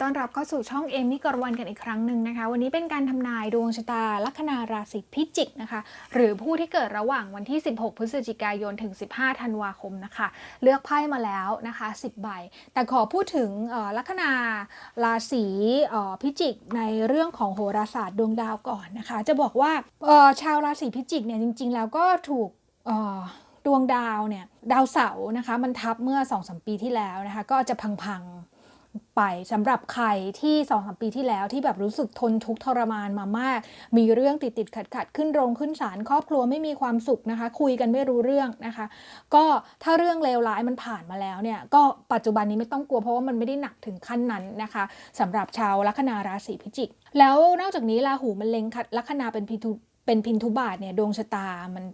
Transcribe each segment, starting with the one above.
ต้อนรับเข้าสู่ช่องเอมี่กรวันกันอีกครั้งหนึ่งนะคะ วันนี้เป็นการทำนายดวงชะตาลัคนาราศีพิจิกนะคะ หรือผู้ที่เกิดระหว่างวันที่ 16 พฤศจิกายนถึง 15 ธันวาคมนะคะ เลือกไพ่มาแล้วนะคะ 10 ใบ แต่ขอพูดถึงลัคนาราศีพิจิกในเรื่องของโหราศาสตร์ดวงดาวก่อนนะคะ จะบอกว่าชาวราศีพิจิกเนี่ยจริง ๆ แล้วก็ถูกดวงดาวเนี่ยดาวเสาร์นะคะ มันทับเมื่อ2อสปีที่แล้วนะคะ ก็จะพังๆ ไปสำหรับใครที่2องสปีที่แล้วที่แบบรู้สึกทนทุกทรมานมามาก มีเรื่องติดติดขัดขัดขึ้นโรงขึ้นศาลครอบครัวไม่มีความสุขนะคะ คุยกันไม่รู้เรื่องนะคะ ก็ถ้าเรื่องเลวร้ายมันผ่านมาแล้วเนี่ย ก็ปัจจุบันนี้ไม่ต้องกลัวเพราะว่ามันไม่ได้หนักถึงขั้นนั้นนะคะสำหรับชาวลัคนาราศีพิจิก แล้วนอกจากนี้ราหูมันเล็งลัคนาเป็นพิทุเป็นพินทุบาทเนี่ยดวงชะตามัน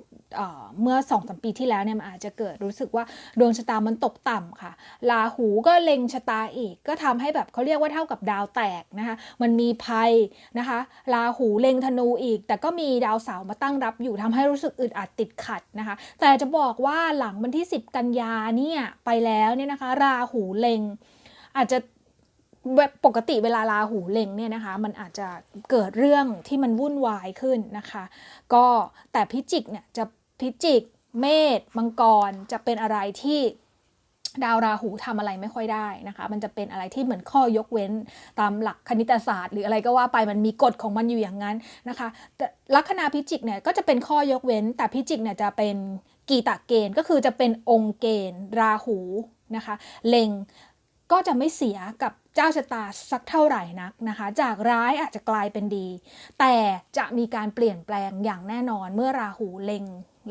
เมื่อ2อสปีที่แล้วเนี่ยมันอาจจะเกิดรู้สึกว่าดวงชะตามันตกต่ำค่ะราหูก็เล็งชะตาอีก ก็ทำให้แบบเขาเรียกว่าเท่ากับดาวแตกนะคะมันมีภัยนะคะราหูเล็งธนูอีก แต่ก็มีดาวเสาร์มาตั้งรับอยู่ทำให้รู้สึกอึดอัดติดขัดนะคะ แต่จะบอกว่าหลังวันที่ 10 กันยาเนี่ยไปแล้วเนี่ยนะคะราหูเล็งอาจจะปกติเวลาราหูเล็งเนี่ยนะคะ มันอาจจะเกิดเรื่องที่มันวุ่นวายขึ้นนะคะ ก็แต่พิจิกเนี่ยจะ พิจิก เมษมังกรจะเป็นอะไรที่ดาวราหูทำอะไรไม่ค่อยได้นะคะ มันจะเป็นอะไรที่เหมือนข้อยกเว้นตามหลักคณิตศาสตร์ หรืออะไรก็ว่าไปมันมีกฎของมันอยู่อย่างนั้นนะคะแต่ลัคนาพิจิกเนี่ยก็จะเป็นข้อยกเว้น แต่พิจิกเนี่ยจะเป็นกีตะเกณฑ์ก็คือจะเป็นองค์เกณฑ์ ราหูนะคะเล็งก็จะไม่เสียกับเจ้าชะตาสักเท่าไหร่นักนะคะ จากร้ายอาจจะกลายเป็นดี แต่จะมีการเปลี่ยนแปลงอย่างแน่นอนเมื่อราหูเล็ง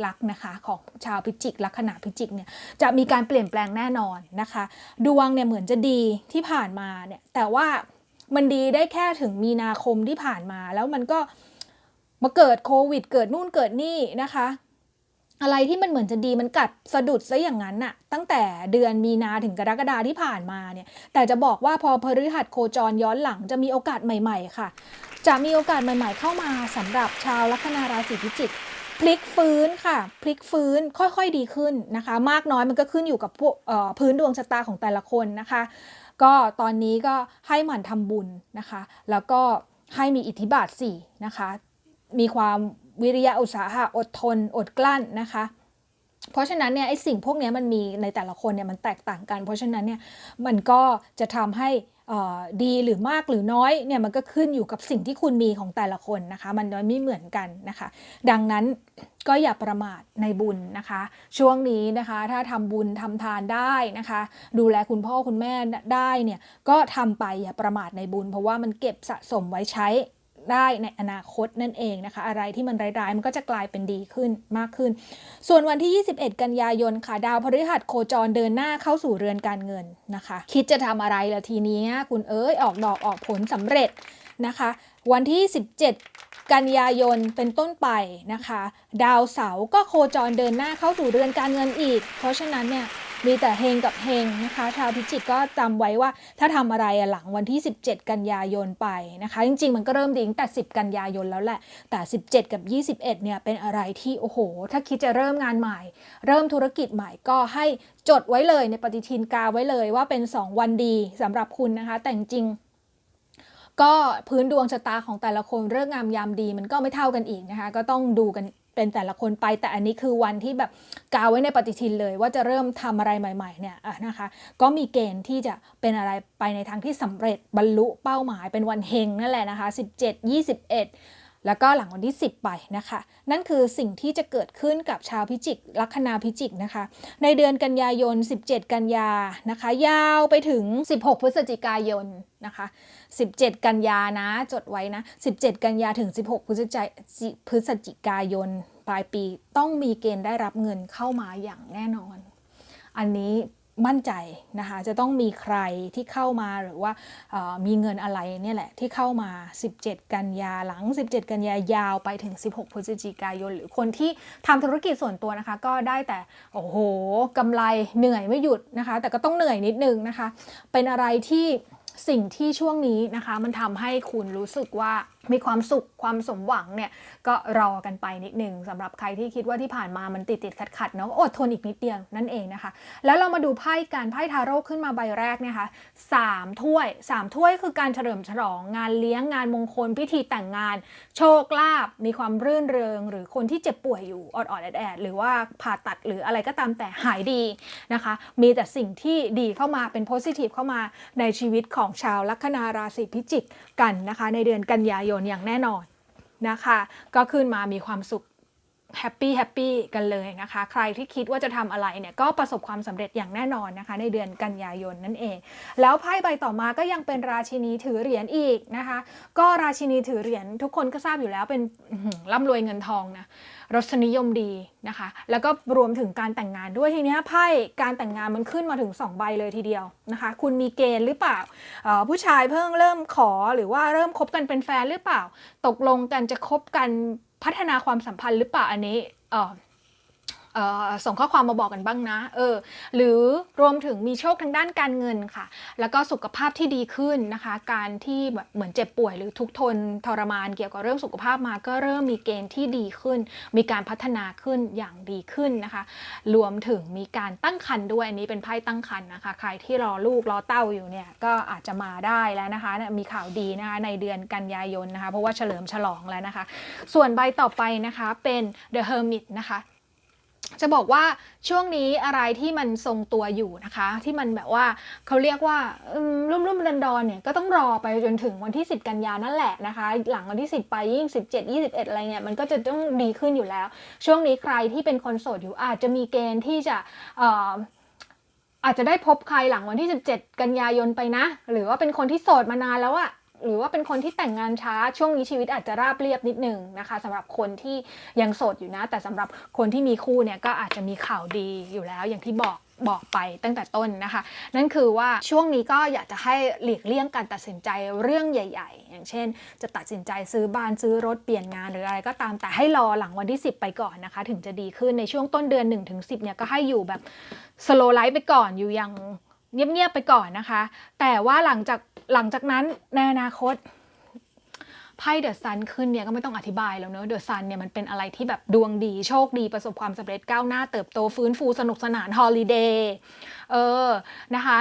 ลักษณ์นะคะของชาวพิจิกลัคนาพิจิกเนี่ยจะมีการเปลี่ยนแปลงแน่นอนนะคะ ดวงเนี่ยเหมือนจะดีที่ผ่านมาเนี่ยแต่ว่ามันดีได้แค่ถึงมีนาคมที่ผ่านมาแล้วมันก็มาเกิดโควิด เกิดนู่นเกิดนี่นะคะ อะไรที่มันเหมือนจะดีมันกัดสะดุดซะอย่างนั้นน่ะ ตั้งแต่เดือนมีนาถึงกรกฎาที่ผ่านมาเนี่ย แต่จะบอกว่าพอพฤหัสโคจรย้อนหลังจะมีโอกาสใหม่ ๆ ค่ะ จะมีโอกาสใหม่ ๆ เข้ามาสำหรับชาวลัคนาราศีพิจิก พลิกฟื้นค่ะ พลิกฟื้นค่อยๆดีขึ้นนะคะ มากน้อยมันก็ขึ้นอยู่กับพวกพื้นดวงชะตาของแต่ละคนนะคะ ก็ตอนนี้ก็ให้หมั่นทำบุญนะคะ แล้วก็ให้มีอิทธิบาท4นะคะ มีความวิริยะอุตสาหะอดทน อดกลั้นนะคะ เพราะฉะนั้นเนี่ยไอ้สิ่งพวกนี้มันมีในแต่ละคนเนี่ยมันแตกต่างกัน เพราะฉะนั้นเนี่ยมันก็จะทำให้ ดีหรือมากหรือน้อยเนี่ยมันก็ขึ้นอยู่กับสิ่งที่คุณมีของแต่ละคนนะคะ มันไม่เหมือนกันนะคะ ดังนั้นก็อย่าประมาทในบุญนะคะ ช่วงนี้นะคะถ้าทำบุญทำทานได้นะคะ ดูแลคุณพ่อคุณแม่ได้เนี่ยก็ทำไปอย่าประมาทในบุญ เพราะว่ามันเก็บสะสมไว้ใช้ ได้ในอนาคตนั่นเองนะคะ อะไรที่มันร้ายๆ มันก็จะกลายเป็นดีขึ้นมากขึ้น ส่วนวันที่ 21 กันยายนค่ะดาวพฤหัสโคจรเดินหน้าเข้าสู่เรือนการเงินนะคะ คิดจะทำอะไรละทีนี้คุณเอ้ยออกดอกออกผลสำเร็จนะคะ วันที่ 17 กันยายนเป็นต้นไปนะคะ ดาวเสาร์ก็โคจรเดินหน้าเข้าสู่เรือนการเงินอีก เพราะฉะนั้นเนี่ย มีแต่เฮงกับเฮงนะคะ ชาวพิจิกก็จำไว้ว่าถ้าทำอะไรหลังวันที่ 17 กันยายนไปนะคะ จริง ๆ มันก็เริ่มดีตั้งแต่ 10 กันยายนแล้วแหละ แต่ 17 กับ 21 เนี่ยเป็นอะไรที่โอ้โห ถ้าคิดจะเริ่มงานใหม่ เริ่มธุรกิจใหม่ก็ให้จดไว้เลยในปฏิทินกาไว้เลยว่าเป็น 2 วันดีสำหรับคุณนะคะ แต่จริงก็พื้นดวงชะตาของแต่ละคนเรื่องงามยามดีมันก็ไม่เท่ากันอีกนะคะ ก็ต้องดูกัน เป็นแต่ละคนไป แต่อันนี้คือวันที่แบบกาวไว้ในปฏิทินเลย ว่าจะเริ่มทำอะไรใหม่ ๆ เนี่ยะนะคะ ก็มีเกณฑ์ที่จะเป็นอะไรไปในทางที่สำเร็จบรรลุเป้าหมายเป็นวันเฮงนั่นแหละนะคะ 17 21 แล้วก็หลังวันที่ 10 ไปนะคะ นั่นคือสิ่งที่จะเกิดขึ้นกับชาวพิจิก ลัคนาพิจิกนะคะ ในเดือนกันยายน 17 กันยานะคะ ยาวไปถึง 16 พฤศจิกายนนะคะ 17 กันยานะ จดไว้นะ 17 กันยาถึง 16 พฤศจิพฤศจิกายน ปลายปีต้องมีเกณฑ์ได้รับเงินเข้ามาอย่างแน่นอน อันนี้ มั่นใจนะคะจะต้องมีใครที่เข้ามาหรือว่ามีเงินอะไรเนี่ยแหละที่เข้ามา 17 กันยาหลัง 17 กันยายาวไปถึง 16 พฤศจิกายน หรือคนที่ทำธุรกิจส่วนตัวนะคะ ก็ได้แต่โอ้โหกำไรเหนื่อยไม่หยุดนะคะ แต่ก็ต้องเหนื่อยนิดนึงนะคะ เป็นอะไรที่สิ่งที่ช่วงนี้นะคะ มันทำให้คุณรู้สึกว่า มีความสุขความสมหวังเนี่ยก็รอกันไปนิดหนึ่งสำหรับใครที่คิดว่าที่ผ่านมามันติดติดขัดขัดๆเนาะอดทนอีกนิดเดียวนั่นเองนะคะ แล้วเรามาดูไพ่การไพ่ทาโร่ขึ้นมาใบแรกเนี่ยค่ะสามถ้วยสามถ้วยคือการเฉลิมฉลองงานเลี้ยงงานมงคล พิธีแต่งงาน โชคลาภมีความรื่นเริง หรือคนที่เจ็บป่วยอยู่อดอดๆแอดหรือว่าผ่าตัดหรืออะไรก็ตามแต่หายดีนะคะ มีแต่สิ่งที่ดีเข้ามาเป็นโพสิทีฟเข้ามาในชีวิตของชาวลัคนาราศีพิจิกกันนะคะ ในเดือนกันยายนอย่างแน่นอนนะคะ ก็ขึ้นมามีความสุขแฮปปี้แฮปปี้กันเลยนะคะ ใครที่คิดว่าจะทำอะไรเนี่ย ก็ประสบความสำเร็จอย่างแน่นอนนะคะ ในเดือนกันยายนนั่นเอง แล้วไพ่ใบต่อมาก็ยังเป็นราชินีถือเหรียญอีกนะคะ ก็ราชินีถือเหรียญทุกคนก็ทราบอยู่แล้วเป็นร่ำรวยเงินทองนะ รสนิยมดีนะคะ แล้วก็รวมถึงการแต่งงานด้วยทีนี้ไพ่การแต่งงานมันขึ้นมาถึง 2 ใบเลยทีเดียวนะคะ คุณมีเกณฑ์หรือเปล่า ผู้ชายเพิ่งเริ่มขอหรือว่าเริ่มคบกันเป็นแฟนหรือเปล่า ตกลงกันจะคบกันพัฒนาความสัมพันธ์หรือเปล่าอันนี้ ส่งข้อความมาบอกกันบ้างนะเออหรือรวมถึงมีโชคทางด้านการเงินค่ะ แล้วก็สุขภาพที่ดีขึ้นนะคะ การที่แบบเหมือนเจ็บป่วยหรือทุกทนทรมานเกี่ยวกับเรื่องสุขภาพมาก็เริ่มมีเกณฑ์ที่ดีขึ้น มีการพัฒนาขึ้นอย่างดีขึ้นนะคะ รวมถึงมีการตั้งครรภ์ด้วยอันนี้เป็นไพ่ตั้งครรภ์นะคะ ใครที่รอลูกรอเต้าอยู่เนี่ยก็อาจจะมาได้แล้วนะคะ มีข่าวดีนะคะในเดือนกันยายนนะคะ เพราะว่าเฉลิมฉลองแล้วนะคะ ส่วนใบต่อไปนะคะเป็น The Hermit นะคะ จะบอกว่าช่วงนี้อะไรที่มันทรงตัวอยู่นะคะ ที่มันแบบว่าเขาเรียกว่ารุ่มรุ่มดันดอนเนี่ยก็ต้องรอไปจนถึงวันที่ 10 กันยานั่นแหละนะคะ หลังวันที่ 10 ไปยิ่ง17 21 อะไรเนี่ยมันก็จะต้องดีขึ้นอยู่แล้ว ช่วงนี้ใครที่เป็นคนโสดอยู่อาจจะมีเกณฑ์ที่จะเอ่ออาจจะได้พบใครหลังวันที่ 17 กันยายนไปนะ หรือว่าเป็นคนที่โสดมานานแล้วอะ หรือว่าเป็นคนที่แต่งงานช้าช่วงนี้ชีวิตอาจจะราบเรียบนิดนึงนะคะสำหรับคนที่ยังโสดอยู่นะ แต่สำหรับคนที่มีคู่เนี่ยก็อาจจะมีข่าวดีอยู่แล้วอย่างที่บอกบอกไปตั้งแต่ต้นนะคะ นั่นคือว่าช่วงนี้ก็อยากจะให้หลีกเลี่ยงการตัดสินใจเรื่องใหญ่ ๆ อย่างเช่น จะตัดสินใจซื้อบ้านซื้อรถเปลี่ยนงานหรืออะไรก็ตามแต่ให้รอหลังวันที่ 10 ไปก่อนนะคะ ถึงจะดีขึ้นในช่วงต้นเดือน 1-10เนี่ยก็ให้อยู่แบบสโลไลฟ์ไปก่อนอยู่อย่างเงียบๆไปก่อนนะคะ แต่ว่าหลังจาก หลังจากนั้นในอนาคตไพ่เดอะซันขึ้นเนี่ยก็ไม่ต้องอธิบายแล้วเนอะเดอะซันเนี่ยมันเป็นอะไรที่แบบดวงดีโชคดีประสบความสำเร็จก้าวหน้าเติบโตฟื้นฟูสนุกสนานฮอลิเดย์เออนะคะ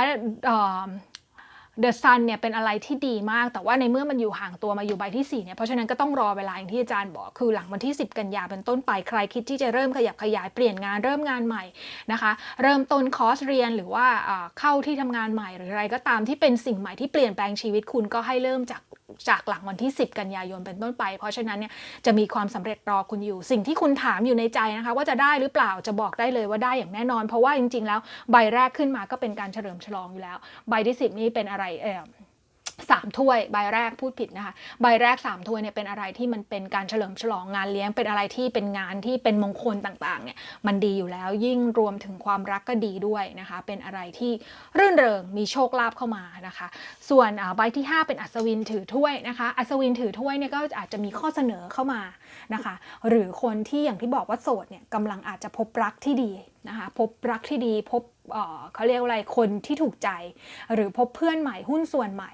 เดอะซันเนี่ยเป็นอะไรที่ดีมาก แต่ว่าในเมื่อมันอยู่ห่างตัวมาอยู่ใบที่4เนี่ย เพราะฉะนั้นก็ต้องรอเวลาอย่างที่อาจารย์บอก คือหลังวันที่ 10 กันยาเป็นต้นไป ใครคิดที่จะเริ่มขยับขยายเปลี่ยนงานเริ่มงานใหม่นะคะ เริ่มต้นคอร์สเรียนหรือว่าอ่าเข้าที่ทำงานใหม่หรืออะไรก็ตามที่เป็นสิ่งใหม่ที่เปลี่ยนแปลงชีวิตคุณก็ให้เริ่มจาก จากหลังวันที่ 10 กันยายนเป็นต้นไป เพราะฉะนั้นเนี่ยจะมีความสำเร็จรอคุณอยู่ สิ่งที่คุณถามอยู่ในใจนะคะ ว่าจะได้หรือเปล่าจะบอกได้เลยว่าได้อย่างแน่นอน เพราะว่าจริง ๆ แล้วใบแรกขึ้นมาก็เป็นการเฉลิมฉลองอยู่แล้ว ใบที่ 10 นี้เป็นอะไรเออ สามถ้วยใบแรกพูดผิดนะคะใบแรกสามถ้วยเนี่ยเป็นอะไรที่มันเป็นการเฉลิมฉลองงานเลี้ยงเป็นอะไรที่เป็นงานที่เป็นมงคลต่างๆเนี่ยมันดีอยู่แล้วยิ่งรวมถึงความรักก็ดีด้วยนะคะ เป็นอะไรที่รื่นเริงมีโชคลาภเข้ามานะคะ ส่วนใบที่ 5 เป็นอัศวินถือถ้วยนะคะอัศวินถือถ้วยเนี่ยก็อาจจะมีข้อเสนอเข้ามานะคะ หรือคนที่อย่างที่บอกว่าโสดเนี่ยกำลังอาจจะพบรักที่ดีนะคะพบรักที่ดีพบเเขาเรียกว่าอะไรคนที่ถูกใจ หรือพบเพื่อนใหม่หุ้นส่วนใหม่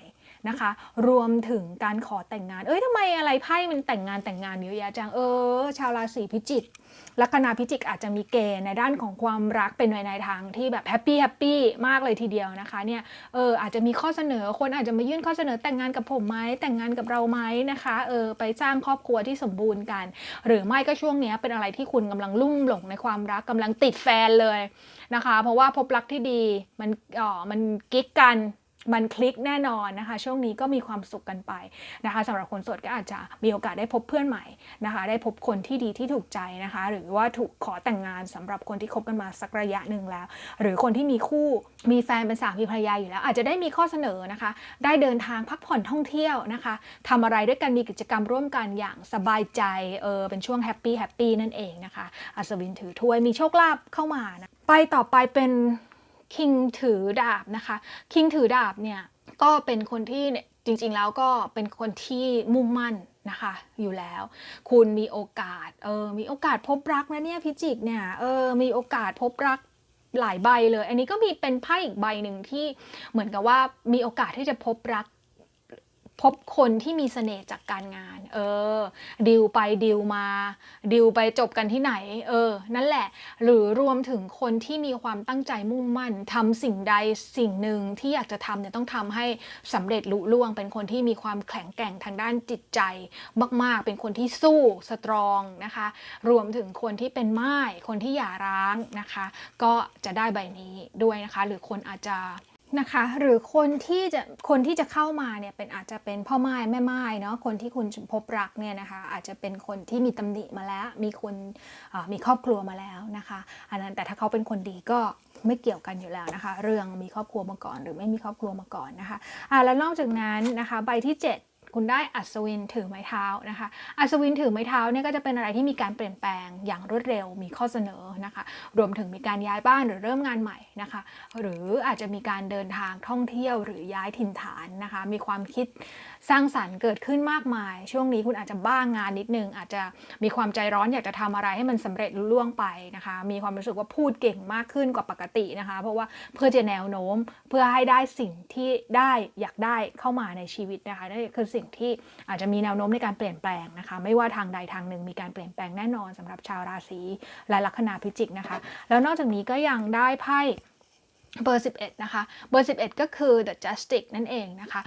นะคะ รวมถึงการขอแต่งงาน เอ้ยทำไมอะไรไพ่มันแต่งงานแต่งงานเยอะแยะจังเออ ชาวราศีพิจิกลัคนาพิจิกอาจจะมีเกณฑ์ในด้านของความรักเป็นไปในทางที่แบบแฮปปี้แฮปปี้มากเลยทีเดียวนะคะเนี่ยเอออาจจะมีข้อเสนอคนอาจจะมายื่นข้อเสนอแต่งงานกับผมไหมแต่งงานกับเราไหมนะคะเออไปสร้างครอบครัวที่สมบูรณ์กัน หรือไม่ก็ช่วงนี้เป็นอะไรที่คุณกำลังลุ่มหลงในความรักกำลังติดแฟนเลยนะคะ เพราะว่าพบรักที่ดีมันอ๋อมันกิ๊กกัน มันคลิกแน่นอนนะคะ ช่วงนี้ก็มีความสุขกันไปนะคะสำหรับคนโสดก็อาจจะมีโอกาสได้พบเพื่อนใหม่นะคะ ได้พบคนที่ดีที่ถูกใจนะคะ หรือว่าถูกขอแต่งงานสำหรับคนที่คบกันมาสักระยะหนึ่งแล้ว หรือคนที่มีคู่มีแฟนเป็นสามีภรรยาอยู่แล้ว อาจจะได้มีข้อเสนอนะคะ ได้เดินทางพักผ่อนท่องเที่ยวนะคะทำอะไรด้วยกันมีกิจกรรมร่วมกันอย่างสบายใจเออเป็นช่วงแฮปปี้แฮปปี้นั่นเองนะคะอัศวินถือถ้วยมีโชคลาภเข้ามานะไปต่อไปเป็น คิงถือดาบนะคะ คิงถือดาบเนี่ยก็เป็นคนที่เนี่ยจริงๆแล้วก็เป็นคนที่มุ่งมั่นนะคะอยู่แล้ว คุณมีโอกาสเออมีโอกาสพบรักนะเนี่ยพิจิกเนี่ยเออมีโอกาสพบรักหลายใบเลย อันนี้ก็มีเป็นไพ่อีกใบหนึ่งที่เหมือนกับว่ามีโอกาสที่จะพบรัก พบคนที่มีเสน่ห์จากการงาน เออ ดิวไปดิวมา ดิวไปจบกันที่ไหน เออ นั่นแหละ หรือรวมถึงคนที่มีความตั้งใจมุ่งมั่นทำสิ่งใดสิ่งหนึ่งที่อยากจะทำเนี่ยต้องทำให้สำเร็จลุล่วง เป็นคนที่มีความแข็งแกร่งทางด้านจิตใจ มาก ๆ เป็นคนที่สู้สตรองนะคะ รวมถึงคนที่เป็นไม้คนที่หย่าร้างนะคะ ก็จะได้ใบนี้ด้วยนะคะ หรือคนอาจจะ นะคะหรือคนที่จะคนที่จะเข้ามาเนี่ยเป็นอาจจะเป็นพ่อไม้แม่ไม้เนาะคนที่คุณพบรักเนี่ยนะคะอาจจะเป็นคนที่มีตำหนิมาแล้ว มีคนมีครอบครัวมาแล้วนะคะ อันนั้นแต่ถ้าเขาเป็นคนดีก็ไม่เกี่ยวกันอยู่แล้วนะคะ เรื่องมีครอบครัวมาก่อนหรือไม่มีครอบครัวมาก่อนนะคะอ่าแล้วนอกจากนั้นนะคะใบที่ 7 คุณได้อัศวินถือไม้เท้านะคะ อัศวินถือไม้เท้าเนี่ยก็จะเป็นอะไรที่มีการเปลี่ยนแปลงอย่างรวดเร็วมีข้อเสนอนะคะ รวมถึงมีการย้ายบ้านหรือเริ่มงานใหม่นะคะ หรืออาจจะมีการเดินทางท่องเที่ยวหรือย้ายถิ่นฐานนะคะ มีความคิดสร้างสรรค์เกิดขึ้นมากมาย ช่วงนี้คุณอาจจะบ้างงานนิดนึง อาจจะมีความใจร้อนอยากจะทำอะไรให้มันสำเร็จลุล่วงไปนะคะ มีความรู้สึกว่าพูดเก่งมากขึ้นกว่าปกตินะคะ เพราะว่าเพื่อจะแนวโน้มเพื่อให้ได้สิ่งที่ได้อยากได้เข้ามาในชีวิตนะคะนั่นคือสิ่งที่อาจจะมีแนวโน้มในการเปลี่ยนแปลงนะคะ ไม่ว่าทางใดทางหนึ่งมีการเปลี่ยนแปลงแน่นอนสำหรับชาวราศีและลัคนาพิจิกนะคะ แล้วนอกจากนี้ก็ยังได้ไพ่เบอร์ 11 นะคะ เบอร์ 11 ก็คือ the justice นั่นเองนะคะ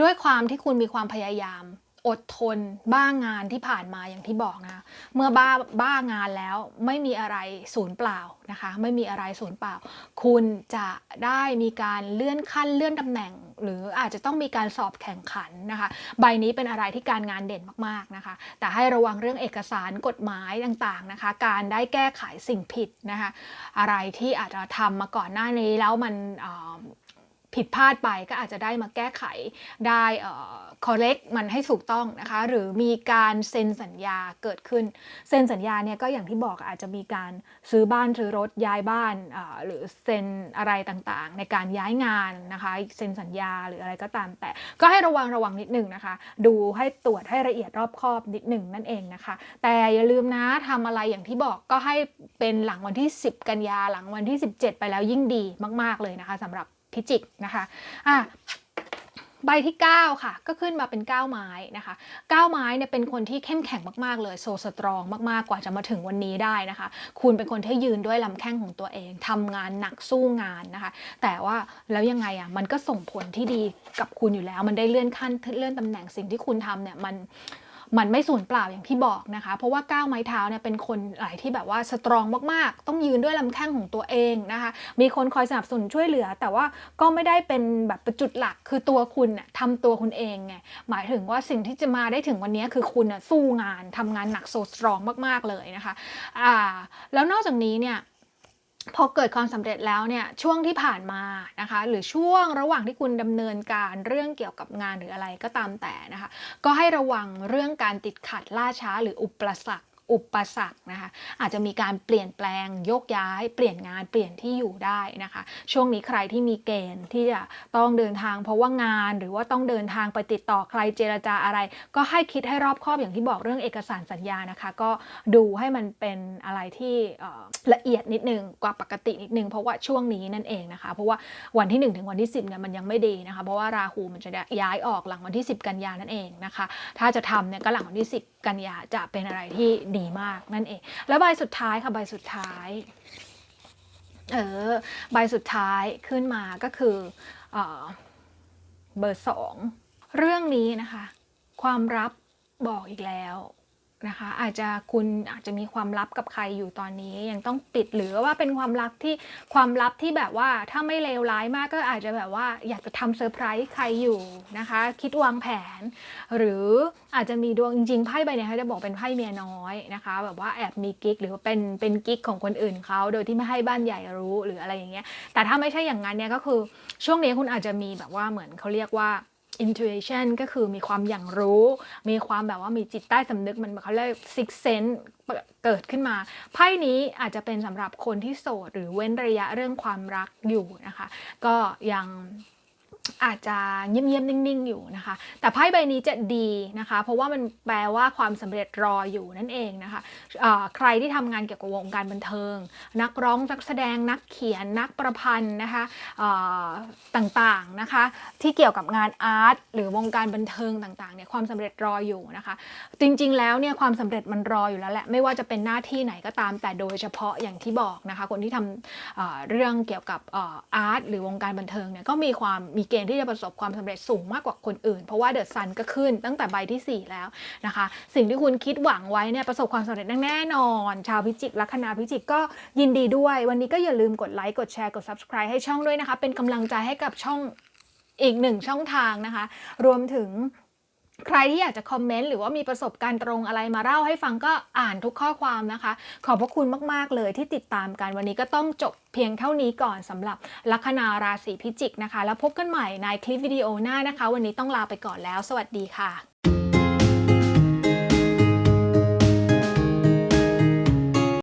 ด้วยความที่คุณมีความพยายามอดทนบ้างานที่ผ่านมาอย่างที่บอกนะ เมื่อบ้าบ้างานแล้วไม่มีอะไรศูนย์เปล่านะคะ ไม่มีอะไรศูนย์เปล่า คุณจะได้มีการเลื่อนขั้นเลื่อนตำแหน่ง หรืออาจจะต้องมีการสอบแข่งขันนะคะ ใบนี้เป็นอะไรที่การงานเด่นมากๆนะคะ แต่ให้ระวังเรื่องเอกสารกฎหมายต่างๆนะคะ การได้แก้ไขสิ่งผิดนะคะ อะไรที่อาจจะทำมาก่อนหน้านี้แล้วมันอ ผิดพลาดไปก็อาจจะได้มาแก้ไขได้เอ่อ correct มันให้ถูกต้องนะคะ หรือมีการเซ็นสัญญาเกิดขึ้น เซ็นสัญญาเนี่ยก็อย่างที่บอกอาจจะมีการซื้อบ้านซื้อรถย้ายบ้านเอ่อหรือเซ็นอะไรต่างๆ ในการย้ายงานนะคะเซ็นสัญญาหรืออะไรก็ตาม แต่ก็ให้ระวังระวังนิดหนึ่งนะคะ ดูให้ตรวจให้ละเอียดรอบคอบนิดหนึ่งนั่นเองนะคะ แต่อย่าลืมนะทำอะไรอย่างที่บอกก็ให้เป็นหลังวันที่ 10 กันยาหลังวันที่ 17 ไปแล้วยิ่งดีมาก ๆเลยนะคะสำหรับ พิจิกนะคะอะใบที่ 9 ค่ะ ก็ขึ้นมาเป็น 9 ไม้นะคะ 9 ไม้เนี่ยเป็นคนที่เข้มแข็งมากๆเลยโซสตรองมากๆกว่าจะมาถึงวันนี้ได้นะคะ คุณเป็นคนที่ยืนด้วยลำแข้งของตัวเองทำงานหนักสู้งานนะคะ แต่ว่าแล้วยังไงอะมันก็ส่งผลที่ดีกับคุณอยู่แล้ว มันได้เลื่อนขั้นเลื่อนตำแหน่งสิ่งที่คุณทำเนี่ยมัน มันไม่สูญเปล่าอย่างที่บอกนะคะ เพราะว่าก้าวไม้เท้าเนี่ยเป็นคนหลายที่แบบว่าสตรองมากๆ ต้องยืนด้วยลำแข้งของตัวเองนะคะ มีคนคอยสนับสนุนช่วยเหลือ แต่ว่าก็ไม่ได้เป็นแบบประจุดหลักคือตัวคุณน่ะทำตัวคุณเองไงหมายถึงว่าสิ่งที่จะมาได้ถึงวันนี้คือคุณน่ะสู้งานทำงานหนักโซสตรองมากๆเลยนะคะอ่าแล้วนอกจากนี้เนี่ย พอเกิดความสำเร็จแล้วเนี่ยช่วงที่ผ่านมานะคะหรือช่วงระหว่างที่คุณดำเนินการเรื่องเกี่ยวกับงานหรืออะไรก็ตามแต่นะคะก็ให้ระวังเรื่องการติดขัดล่าช้าหรืออุปสรรค อุปสรรคนะคะอาจจะมีการเปลี่ยนแปลงยกย้าย เปลี่ยนงานเปลี่ยนที่อยู่ได้นะคะ ช่วงนี้ใครที่มีเกณฑ์ที่จะต้องเดินทาง เพราะว่างานหรือว่าต้องเดินทางไปติดต่อใครเจรจาอะไร ก็ให้คิดให้รอบคอบอย่างที่บอกเรื่องเอกสารสัญญานะคะ ก็ดูให้มันเป็นอะไรที่ละเอียดนิดนึงกว่าปกตินิดนึงเพราะว่าช่วงนี้นั่นเองนะคะ เพราะว่าวันที่ 1 ถึงวันที่ 10เนี่ยมันยังไม่ดีนะคะ เพราะว่าราหูมันจะย้ายออกหลังวันที่ 10 กันยานั่นเองนะคะ ถ้าจะทำเนี่ยก็หลังวันที่ 10 กันยาจะเป็นอะไรที่ดีมากนั่นเอง แล้วใบสุดท้ายค่ะใบสุดท้ายเออใบสุดท้ายขึ้นมาก็คือเออเบอร์สองเรื่องนี้นะคะ ความรับบอกอีกแล้ว นะคะอาจจะคุณอาจจะมีความลับกับใครอยู่ตอนนี้ ยังต้องปิดหรือว่าเป็นความลับที่ความลับที่แบบว่าถ้าไม่เลวร้ายมากก็อาจจะแบบว่าอยากจะทำเซอร์ไพรส์ใครอยู่นะคะ คิดวางแผน หรืออาจจะมีดวงจริงๆไพ่ใบเนี้ยเขาจะบอกเป็นไพ่เมียน้อยนะคะ แบบว่าแอบมีกิ๊กหรือเป็นเป็นกิ๊กของคนอื่นเขาโดยที่ไม่ให้บ้านใหญ่รู้หรืออะไรอย่างเงี้ยแต่ถ้าไม่ใช่อย่างนั้นเนี่ยก็คือช่วงนี้คุณอาจจะมีแบบว่าเหมือนเขาเรียกว่า intuition ก็คือมีความอย่างรู้ มีความแบบว่ามีจิตใต้สำนึกมันเขาเรียก six sense เกิดขึ้นมาไพ่นี้อาจจะเป็นสำหรับคนที่โสด หรือเว้นระยะเรื่องความรักอยู่นะคะ ก็ยัง อาจจะเงียบๆนิ่งๆอยู่นะคะ แต่ไพ่ใบนี้จะดีนะคะ เพราะว่ามันแปลว่าความสำเร็จรออยู่นั่นเองนะคะเอ่อใครที่ทำงานเกี่ยวกับวงการบันเทิง นักร้องนักแสดงนักเขียนนักประพันธ์นะคะต่างๆนะคะที่เกี่ยวกับงานอาร์ตหรือวงการบันเทิงต่างๆเนี่ยความสำเร็จรออยู่นะคะ จริงๆแล้วเนี่ยความสำเร็จมันรออยู่แล้วแหละไม่ว่าจะเป็นหน้าที่ไหนก็ตาม แต่โดยเฉพาะอย่างที่บอกนะคะ คนที่ทำเอ่อเรื่องเกี่ยวกับอาร์ตหรือวงการบันเทิงเนี่ยก็มีความมีเกณฑ์ที่จะประสบความสำเร็จสูงมากกว่าคนอื่น เพราะว่าเดอะซันก็ขึ้นตั้งแต่ใบทีสี่ 4 แล้วนะคะ สิ่งที่คุณคิดหวังไว้เนี่ยประสบความสำเร็จแน่นอน ชาวพิจิกลัคนาพิจิกก็ยินดีด้วย วันนี้ก็อย่าลืมกดไลค์กดแชร์กด subscribe ให้ช่องด้วยนะคะ เป็นกำลังใจให้กับช่องอีกหนึ่งช่องทางนะคะ รวมถึง ใครที่อยากจะคอมเมนต์หรือว่ามีประสบการณ์ตรงอะไรมาเล่าให้ฟังก็อ่านทุกข้อความนะคะ ขอบพระคุณมาก ๆ เลยที่ติดตามกันวันนี้ก็ต้องจบเพียงเท่านี้ก่อนสำหรับลัคนาราศีพิจิกนะคะ แล้วพบกันใหม่ในคลิปวิดีโอหน้านะคะ วันนี้ต้องลาไปก่อนแล้ว สวัสดีค่ะ